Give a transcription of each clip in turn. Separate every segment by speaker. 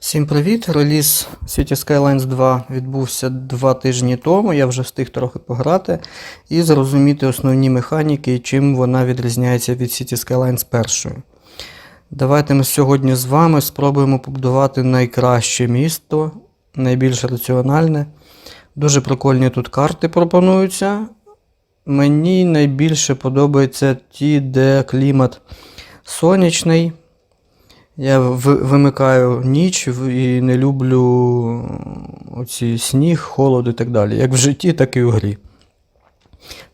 Speaker 1: Всім привіт! Реліз City Skylines 2 відбувся два тижні тому. Я вже встиг трохи пограти і зрозуміти основні механіки чим вона відрізняється від City Skylines 1. Давайте ми сьогодні з вами спробуємо побудувати найкраще місто, найбільш раціональне. Дуже прикольні тут карти пропонуються. Мені найбільше подобаються ті, де клімат сонячний. Я вимикаю ніч і не люблю оці сніг, холод і так далі. Як в житті, так і в грі.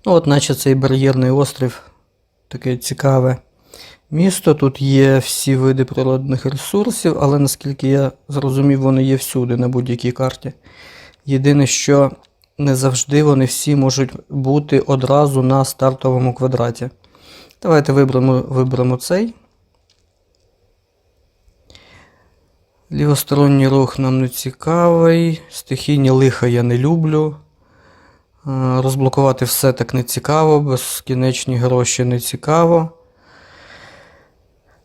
Speaker 1: Ну, от, наче цей бар'єрний острів таке цікаве місто. Тут є всі види природних ресурсів, але наскільки я зрозумів, вони є всюди на будь-якій карті. Єдине, що не завжди вони всі можуть бути одразу на стартовому квадраті. Давайте виберемо, виберемо цей. Лівосторонній рух нам не цікавий. Стихійні лиха я не люблю. Е, Розблокувати все так не цікаво, безкінечні гроші не цікаво.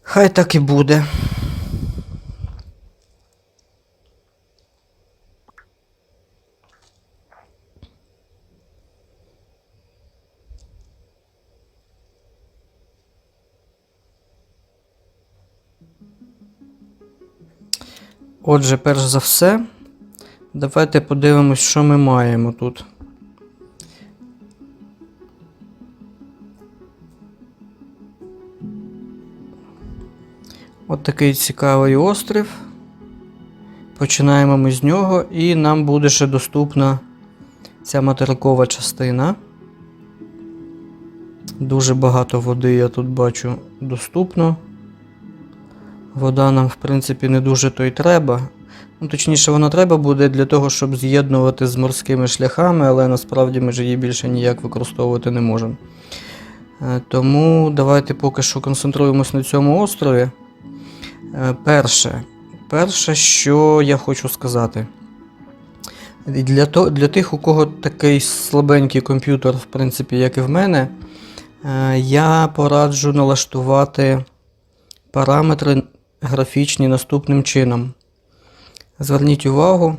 Speaker 1: Хай так і буде. Отже, перш за все, давайте подивимось, що ми маємо тут. От такий цікавий острів. Починаємо ми з нього, і нам буде ще доступна ця материкова частина. Дуже багато води я тут бачу доступно. Вода нам, в принципі, не дуже то й треба. Ну, точніше, вона треба буде для того, щоб з'єднувати з морськими шляхами, але насправді ми ж її більше ніяк використовувати не можемо. Е, Тому давайте поки що концентруємось на цьому острові. Е, Перше, перше, що я хочу сказати. Для, то, для тих, у кого такий слабенький комп'ютер, в принципі, як і в мене, е, я пораджу налаштувати параметри графічні наступним чином. Зверніть увагу.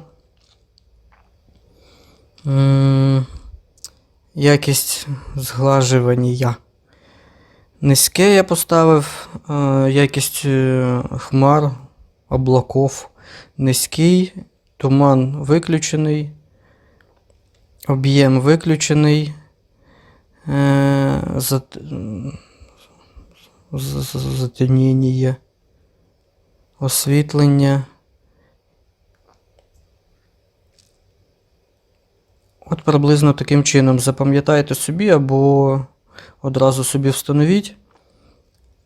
Speaker 1: Якість зглажування. Низьке я поставив е, якість е, хмар, облаков. Низький, туман виключений, об'єм виключений. Е, затемнення, освітлення. От приблизно таким чином запам'ятайте собі або одразу собі встановіть.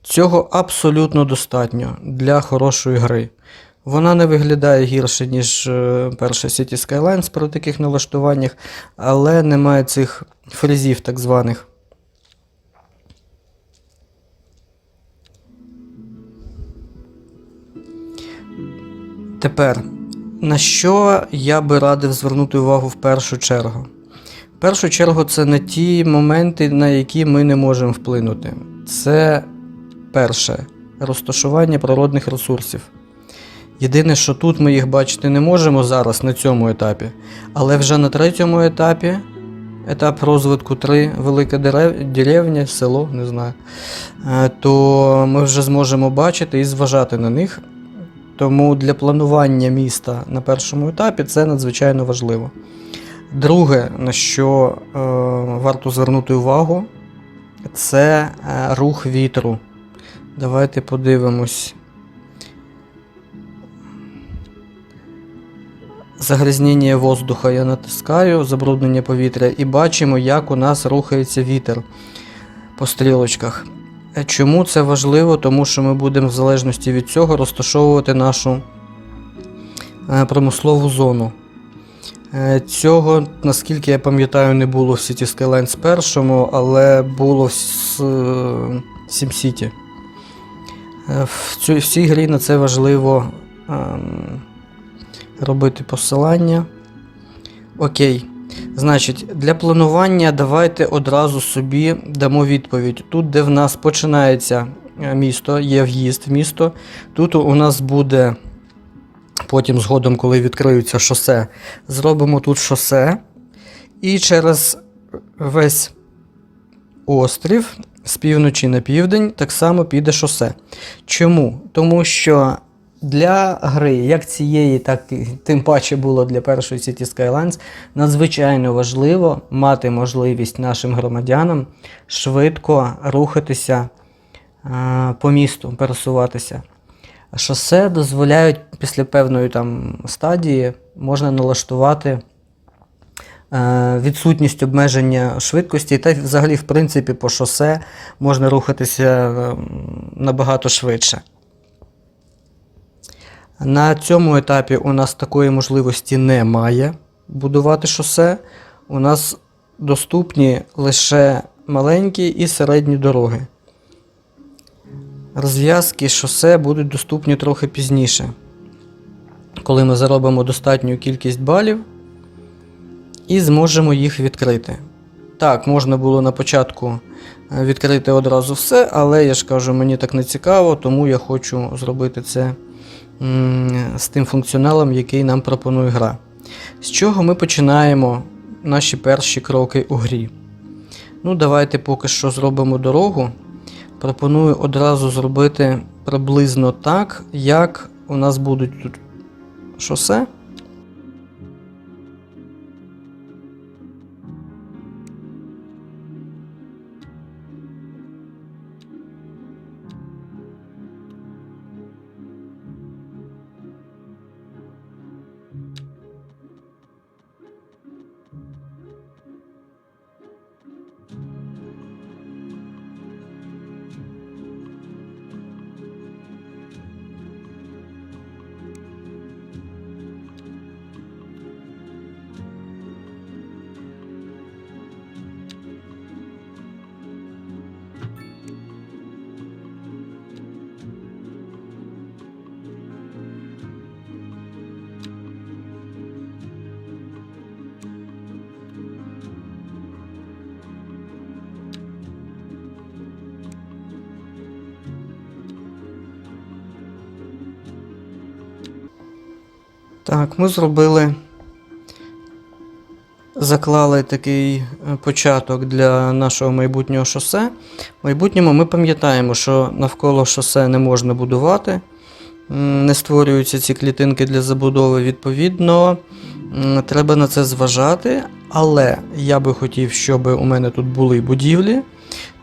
Speaker 1: Цього абсолютно достатньо для хорошої гри. Вона не виглядає гірше, ніж е, перша City Skylines при таких налаштуваннях, але немає цих фрезів так званих. Тепер, на що я би радив звернути увагу в першу чергу? В першу чергу, це не ті моменти, на які ми не можемо вплинути. Це перше розташування природних ресурсів. Єдине, що тут ми їх бачити не можемо зараз на цьому етапі, але вже на третьому етапі, етап розвитку 3, велика дерев... деревня, село, не знаю, е, то ми вже зможемо бачити і зважати на них. Тому для планування міста на першому етапі це надзвичайно важливо. Друге, на що е, варто звернути увагу, це е, рух вітру. Давайте подивимось. Загрязнення воздуха я натискаю, забруднення повітря, і бачимо, як у нас рухається вітер по стрілочках. Чому це важливо? Тому що ми будемо в залежності від цього розташовувати нашу е, промислову зону. Е, Цього, наскільки я пам'ятаю, не було в City Skylines першому, але було в е, SimCity. В в цій грі на це важливо ем, робити посилання. Окей. Значить, для планування давайте одразу собі дамо відповідь. Тут, де в нас починається е, місто, є в'їзд в місто. Тут у нас буде Потім, згодом, коли відкриються шосе, зробимо тут шосе. І через весь острів з півночі на південь так само піде шосе. Чому? Тому що для гри, як цієї, так і тим паче було для першої City Skylines, надзвичайно важливо мати можливість нашим громадянам швидко рухатися е, по місту, пересуватися. Шосе дозволяють після певної там стадії можна налаштувати е, відсутність обмеження швидкості, та взагалі, в принципі, по шосе можна рухатися е, набагато швидше. На цьому етапі у нас такої можливості немає будувати шосе. У нас доступні лише маленькі і середні дороги. Розв'язки шосе будуть доступні трохи пізніше, коли ми заробимо достатню кількість балів і зможемо їх відкрити. Так, можна було на початку е, відкрити одразу все, але я ж кажу, мені так не цікаво, тому я хочу зробити це з тим функціоналом, який нам пропонує гра. З чого ми починаємо наші перші кроки у грі? Ну, давайте поки що зробимо дорогу. Пропоную одразу зробити приблизно так, як у нас будуть тут шосе. Так, ми зробили. Заклали такий е, початок для нашого майбутнього шосе. В майбутньому ми пам'ятаємо, що навколо шосе не можна будувати, не створюються ці клітинки для забудови. Відповідно, треба на це зважати. Але я би хотів, щоб у мене тут були будівлі.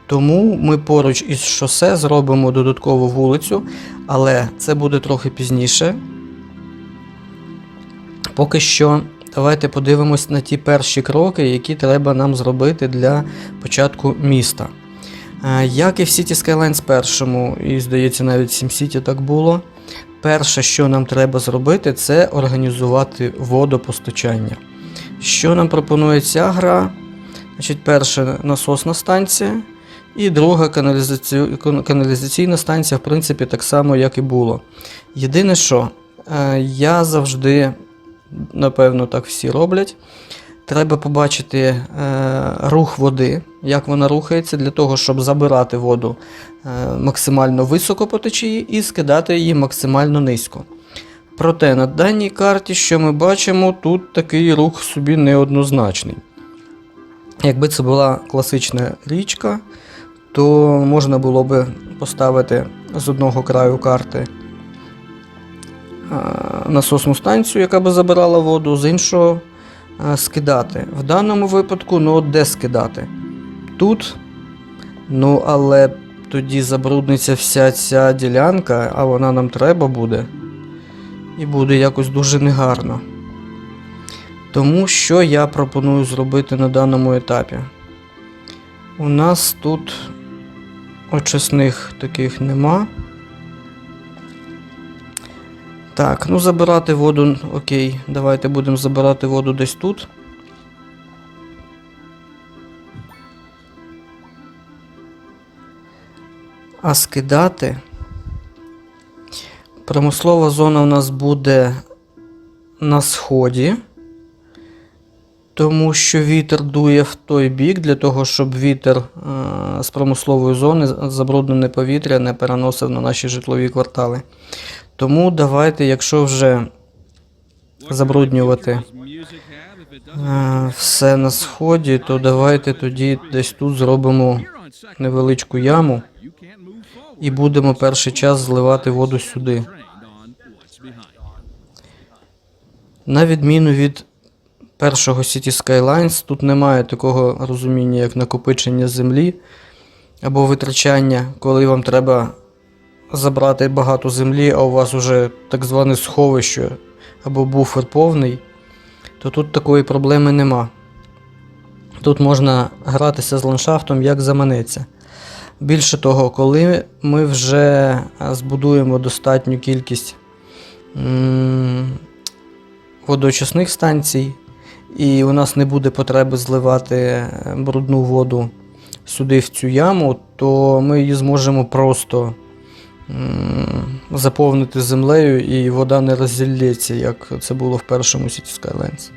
Speaker 1: Тому ми поруч із шосе зробимо додаткову вулицю, але це буде трохи пізніше. Поки що, давайте подивимось на ті перші кроки, які треба нам зробити для початку міста. Е, Як і в City Skylines першому, і здається, навіть в SimCity так було. Перше, що нам треба зробити, це організувати водопостачання. Що нам пропонує ця гра? Значить, перша насосна станція, і друга каналізаці... каналізаційна станція, в принципі, так само, як і було. Єдине, що е, я завжди напевно, так всі роблять. Треба побачити е, рух води, як вона рухається, для того, щоб забирати воду е, максимально високо по течії і скидати її максимально низько. Проте на даній карті, що ми бачимо, тут такий рух собі неоднозначний. Якби це була класична річка, то можна було би поставити з одного краю карти насосну станцію, яка би забирала воду, з іншого е, скидати. В даному випадку, ну от де скидати? Тут. Ну, але тоді забрудниться вся ця ділянка, а вона нам треба буде. І буде якось дуже негарно. Тому що я пропоную зробити на даному етапі. У нас тут очисних таких нема. Так, ну забирати воду, окей, давайте будемо забирати воду десь тут. А скидати. Промислова зона у нас буде на сході, тому що вітер дує в той бік, для того, щоб вітер е, з промислової зони забруднене повітря не переносив на наші житлові квартали. Тому давайте, якщо вже забруднювати е, все на сході, то давайте тоді десь тут зробимо невеличку яму і будемо перший час зливати воду сюди. На відміну від першого City Skylines, тут немає такого розуміння, як накопичення землі або витрачання, коли вам треба забрати багато землі, а у вас уже так зване сховище або буфер повний, то тут такої проблеми нема. Тут можна гратися з ландшафтом як заманеться. Більше того, коли ми вже збудуємо достатню кількість м, водоочисних станцій, і у нас не буде потреби зливати е, брудну воду сюди в цю яму, то ми її зможемо просто заповнити землею і вода не розілється, як це було в першому City Skylines.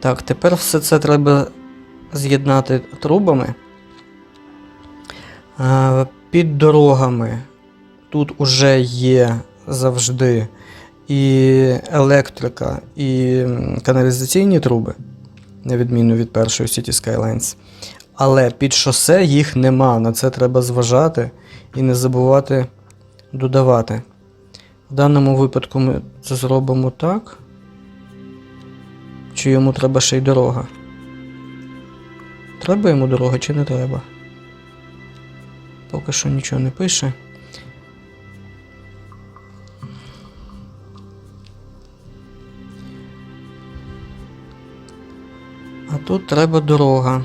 Speaker 1: Так, тепер все це треба з'єднати трубами. Під дорогами тут уже є завжди і електрика, і каналізаційні труби, на відміну від першої City Skylines. Але під шосе їх нема. На це треба зважати і не забувати додавати. В даному випадку ми це зробимо так. Чи йому треба ще й дорога? Треба йому дорога чи не треба? Поки що нічого не пише. А тут треба дорога.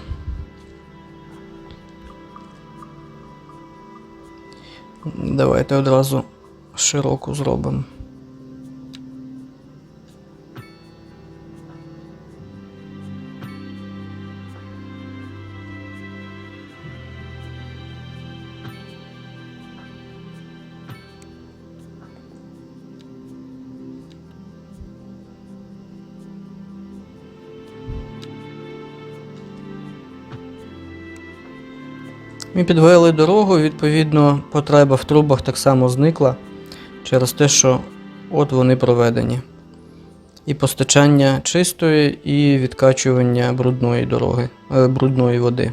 Speaker 1: Давайте одразу широку зробимо. Ми підвели дорогу, відповідно, потреба в трубах так само зникла через те, що от вони проведені. І постачання чистої, і відкачування брудної дороги, е, брудної води.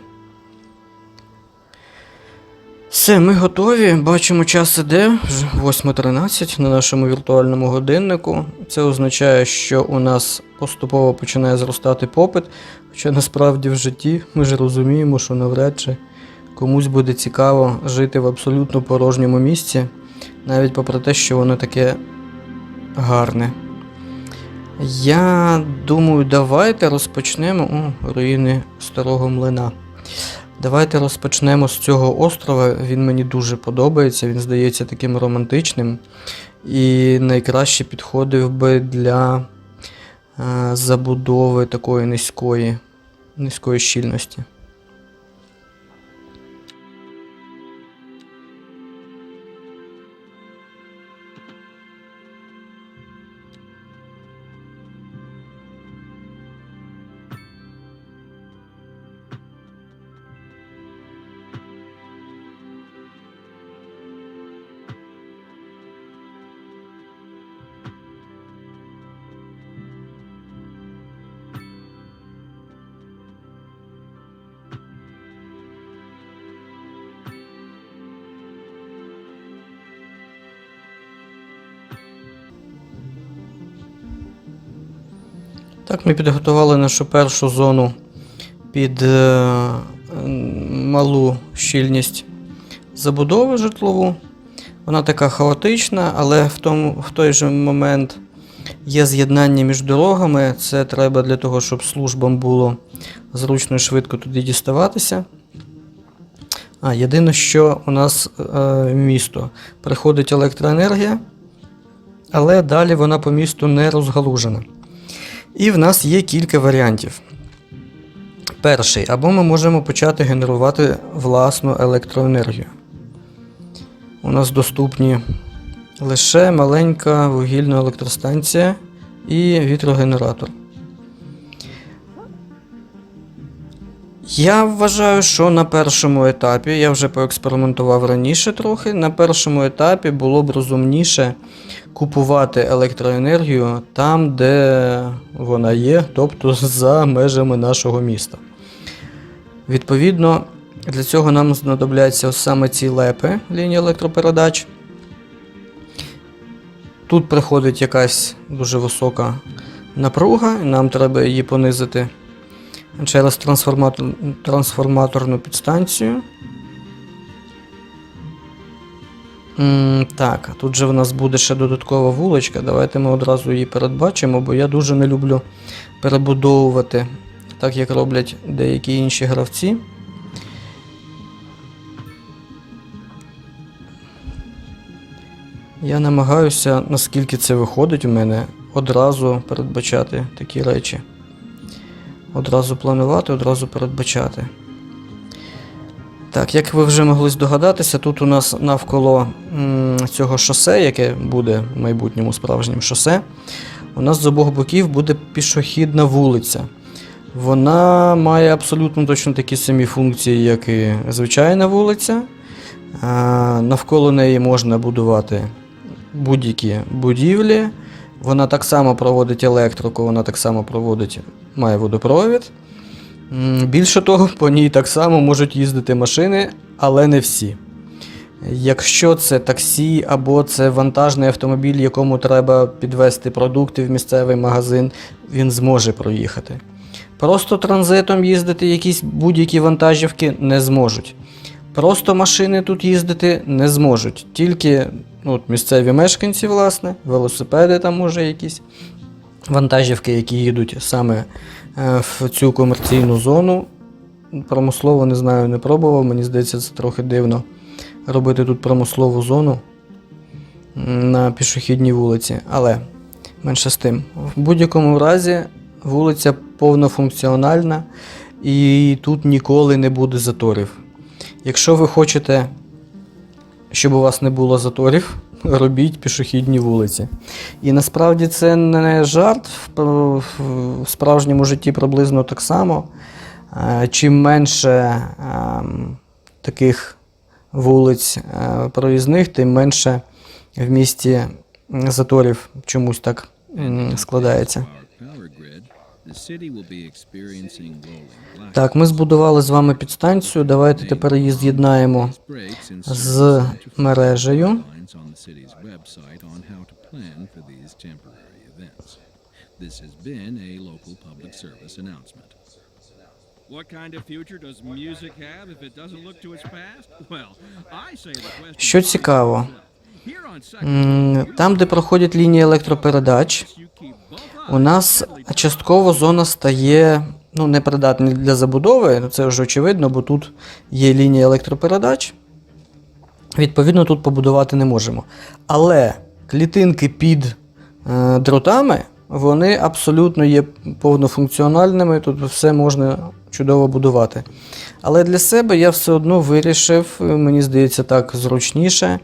Speaker 1: Все, ми готові. Бачимо, час іде вже 8.13 на нашому віртуальному годиннику. Це означає, що у нас поступово починає зростати попит. Хоча насправді в житті ми ж розуміємо, що навряд чи комусь буде цікаво жити в абсолютно порожньому місці, навіть попри те, що воно таке гарне. Я думаю, давайте розпочнемо. О, руїни старого млина. Давайте розпочнемо з цього острова. Він мені дуже подобається, він здається таким романтичним і найкраще підходив би для е, забудови такої низької, низької щільності. Так, ми підготували нашу першу зону під е, малу щільність забудови житлову. Вона така хаотична, але в, тому, в той же момент є з'єднання між дорогами. Це треба для того, щоб службам було зручно і швидко туди діставатися. А, єдине, що у нас е, місто. Приходить електроенергія, але далі вона по місту не розгалужена. І в нас є кілька варіантів. Перший, або ми можемо почати генерувати власну електроенергію. У нас доступні лише маленька вугільна електростанція і вітрогенератор. Я вважаю, що на першому етапі, я вже поекспериментував раніше трохи, на першому етапі було б розумніше купувати електроенергію там, де вона є, тобто за межами нашого міста. Відповідно, для цього нам знадобляться саме ці лепи лінії електропередач. Тут приходить якась дуже висока напруга, і нам треба її понизити через трансформатор, трансформаторну підстанцію. Так, тут же в нас буде ще додаткова вуличка. Давайте ми одразу її передбачимо, бо я дуже не люблю перебудовувати, так як роблять деякі інші гравці. Я намагаюся, наскільки це виходить у мене, одразу передбачати такі речі. Одразу планувати, одразу передбачати. Так, як ви вже могли здогадатися, тут у нас навколо цього шосе, яке буде в майбутньому справжнім шосе, у нас з обох боків буде пішохідна вулиця. Вона має абсолютно точно такі самі функції, як і звичайна вулиця. Навколо неї можна будувати будь-які будівлі. Вона так само проводить електрику, вона так само проводить, має водопровід. Більше того, по ній так само можуть їздити машини, але не всі. Якщо це таксі або це вантажний автомобіль, якому треба підвезти продукти в місцевий магазин, він зможе проїхати. Просто транзитом їздити якісь будь-які вантажівки не зможуть. Просто машини тут їздити не зможуть. Тільки ну, місцеві мешканці, власне, велосипеди там може якісь вантажівки, які їдуть саме е, в цю комерційну зону. Промислово не знаю, не пробував. Мені здається, це трохи дивно робити тут промислову зону на пішохідній вулиці. Але менше з тим. В будь-якому разі вулиця повнофункціональна і тут ніколи не буде заторів. Якщо ви хочете, щоб у вас не було заторів, робіть пішохідні вулиці. І насправді це не жарт в, справжньому житті приблизно так само. Е, Чим менше ем, таких вулиць е, проїзних, тим менше в місті заторів чомусь так складається. Так, ми збудували з вами підстанцію. Давайте тепер її з'єднаємо з мережею.
Speaker 2: This has been a local public service announcement.
Speaker 1: Що цікаво, там, де проходять лінії електропередач, у нас частково зона стає ну, непридатна для забудови, це вже очевидно, бо тут є лінія електропередач. Відповідно, тут побудувати не можемо. Але клітинки під е, дротами, вони абсолютно є повнофункціональними, тут все можна чудово будувати. Але для себе я все одно вирішив, е, мені здається, так зручніше.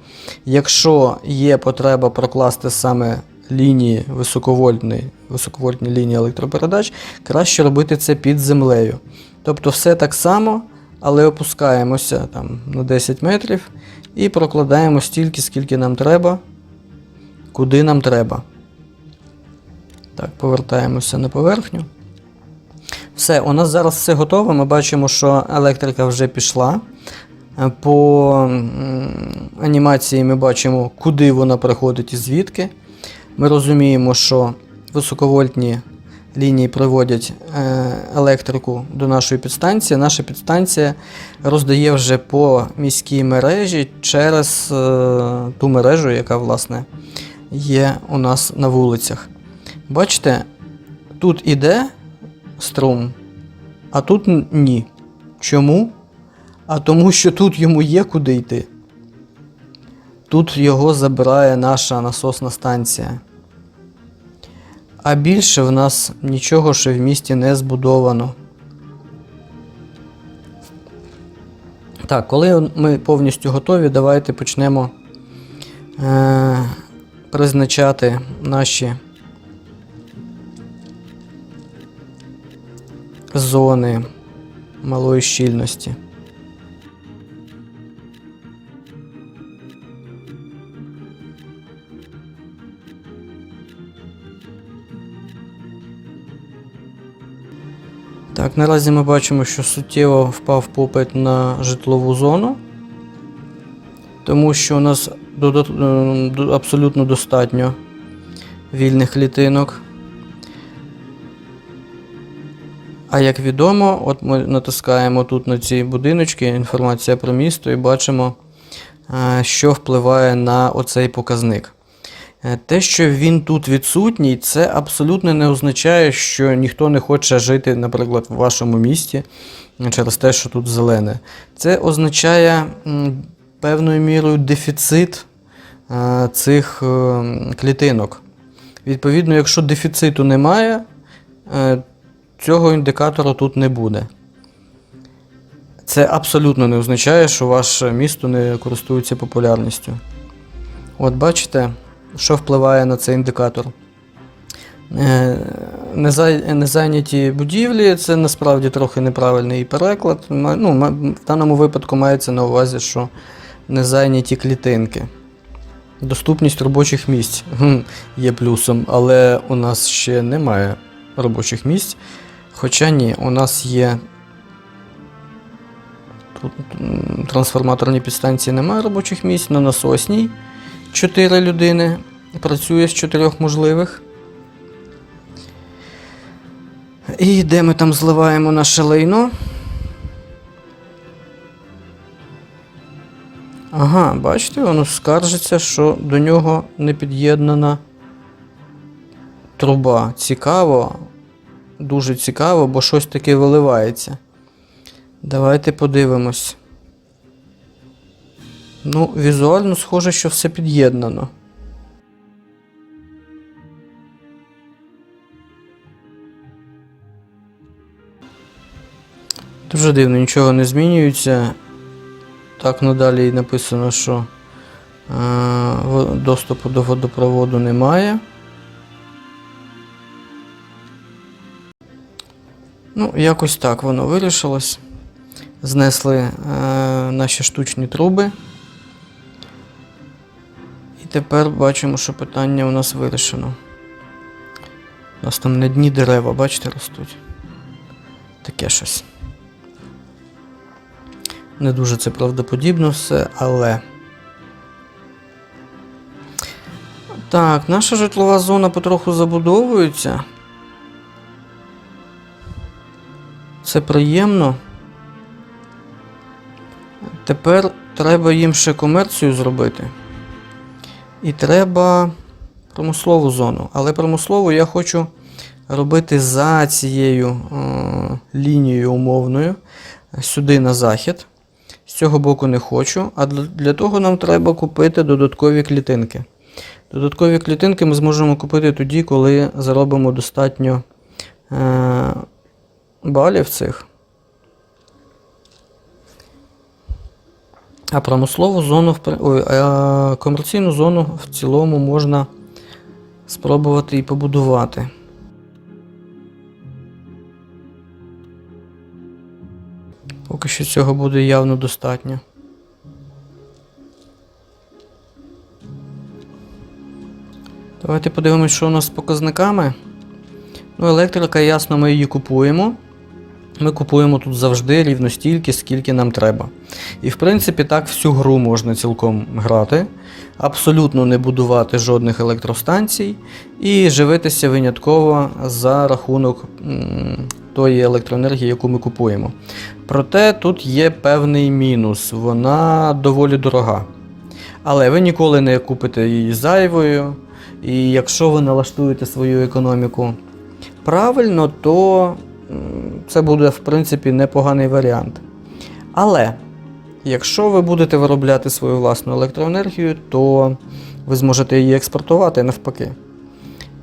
Speaker 1: Якщо є потреба прокласти саме лінії високовольтні, високовольтні лінії електропередач, краще робити це під землею. Тобто все так само, але опускаємося там, на 10 метрів і прокладаємо стільки, скільки нам треба, куди нам треба. Так, повертаємося на поверхню. Все, у нас зараз все готово. Ми бачимо, що електрика вже пішла. Е, По анімації ми бачимо, куди вона приходить і звідки. Ми розуміємо, що високовольтні лінії приводять е, електрику до нашої підстанції. Наша підстанція роздає вже по міській мережі через е, ту мережу, яка власне є у нас на вулицях. Бачите, тут іде струм, а тут ні. Чому? А тому, що тут йому є куди йти. Тут його забирає наша насосна станція. А більше в нас нічого ще в місті не збудовано. Так, коли ми повністю готові, давайте почнемо е- призначати наші зони малої щільності. Так, наразі ми бачимо, що суттєво впав попит на житлову зону, тому що у нас е, абсолютно достатньо вільних клітинок. А як відомо, от ми натискаємо тут на ці будиночки, інформація про місто, і бачимо, е, що впливає на оцей показник. Е, Те, що він тут відсутній, це абсолютно не означає, що ніхто не хоче жити, наприклад, в вашому місті через те, що тут зелене. Це означає певною мірою дефіцит е, цих е, клітинок. Відповідно, якщо дефіциту немає, цього індикатора тут не буде. Це абсолютно не означає, що ваше місто не користується популярністю. От бачите, що впливає на цей індикатор. Е, Незайняті будівлі це насправді трохи неправильний переклад. Ну, в даному випадку мається на увазі, що незайняті клітинки. Доступність робочих місць є плюсом, але у нас ще немає робочих місць. Хоча ні, у нас є. Тут м, трансформаторній підстанції немає робочих місць, на насосній 4 людини працює з 4 можливих. І де ми там зливаємо наше лайно? Ага, бачите, воно скаржиться, що до нього не під'єднана труба. Цікаво, дуже цікаво, бо щось таке виливається. Давайте подивимось. Ну, візуально схоже, що все під'єднано. Дуже дивно, нічого не змінюється. Так надалі і написано, що е, доступу до водопроводу немає. Ну, якось так воно вирішилось. Знесли е, наші штучні труби. Тепер бачимо, що питання у нас вирішено. У нас там на дні дерева, бачите, ростуть. Таке щось. Не дуже це правдоподібно все, але. Так, наша житлова зона потроху забудовується. Це приємно. Тепер треба їм ще комерцію зробити. І треба промислову зону. Але промислову я хочу робити за цією е, лінією умовною, сюди на захід. З цього боку не хочу, а для, того нам треба купити додаткові клітинки. Додаткові клітинки ми зможемо купити тоді, коли заробимо достатньо е, балів цих. А промислову зону, ой, а комерційну зону в цілому можна спробувати і побудувати. Поки що цього буде явно достатньо. Давайте подивимось, що у нас з показниками. Ну, електрика, ясно, ми її купуємо. Ми купуємо тут завжди рівно стільки, скільки нам треба. І в принципі так всю гру можна цілком грати, абсолютно не будувати жодних електростанцій і живитися винятково за рахунок тої електроенергії, яку ми купуємо. Проте тут є певний мінус, вона доволі дорога. Але ви ніколи не купите її зайвою, і якщо ви налаштуєте свою економіку правильно, то це буде в принципі непоганий варіант. Але якщо ви будете виробляти свою власну електроенергію, то ви зможете її експортувати навпаки.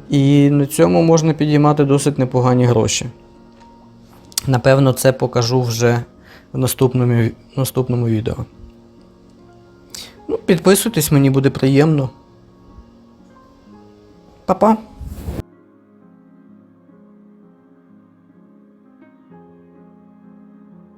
Speaker 1: І на цьому можна підіймати досить непогані гроші. Напевно, це покажу вже в наступному, наступному відео. Ну, підписуйтесь, мені буде приємно. Па-па!